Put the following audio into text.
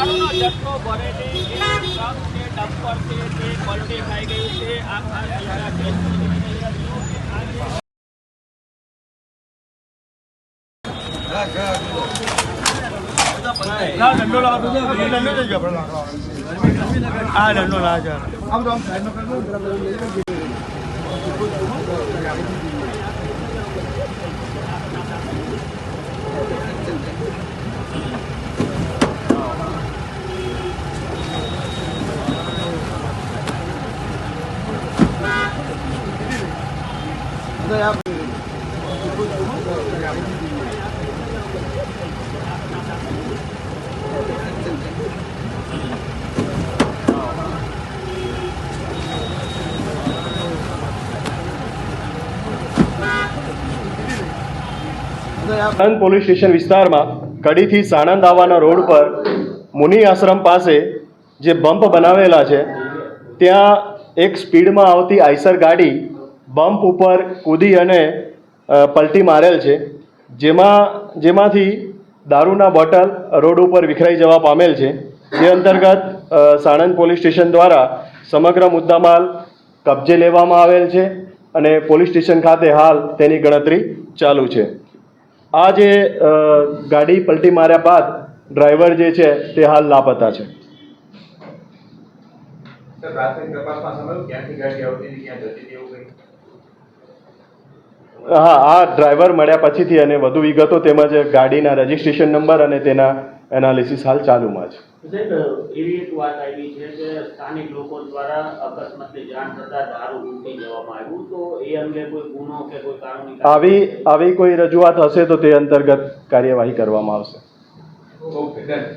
દારૂનો જથ્થો ભરેલી એક ટ્રક છે, ડમ્પર છે, તે પલટી ખાઈ ગઈ છે. આ છો દંડો ગયો કરજો સાણંદ પોલીસ સ્ટેશન વિસ્તારમાં કડીથી સાણંદ આવવાના રોડ પર મુનિ આશ્રમ પાસે જે બમ્પ બનાવેલા છે, ત્યાં એક સ્પીડમાં આવતી આઈસર ગાડી બમ્પ ઉપર કૂદી અને પલટી મારેલ છે. જેમાં, જેમાંથી દારૂના બોટલ રોડ ઉપર વિખરાઈ જવા પામેલ છે. જે અંતર્ગત સાણંદ પોલીસ સ્ટેશન દ્વારા સમગ્ર મુદ્દામાલ કબજે લેવામાં આવેલ છે અને પોલીસ સ્ટેશન ખાતે હાલ તેની ગણતરી ચાલુ છે. આ જે ગાડી પલટી માર્યા બાદ ડ્રાઈવર જે છે તે હાલ લાપતા છે. પ્રાથમિક તપાસમાં સમજ્યું ક્યાંથી ગાડી આવતી હતી, ક્યાં જતી હતી, એવું કંઈ? હા આ ડ્રાઈવર મળ્યા પછીથી અને વધુ વિગતો તેમજ ગાડીના રજિસ્ટ્રેશન નંબર અને તેના એનાલિસિસ હાલ ચાલુમાં છે. એવી એક વાત આવી છે કે સ્થાનિક લોકો દ્વારા અકસ્માતની જાણ થતા દારૂ લૂંટી જવામાં આવ્યું. તો એ અંગે કોઈ ગુનો કે કોઈ કાનૂની આવી આવી કોઈ રજૂઆત હશે તો તે અંતર્ગત કાર્યવાહી કરવામાં આવશે. ઓકે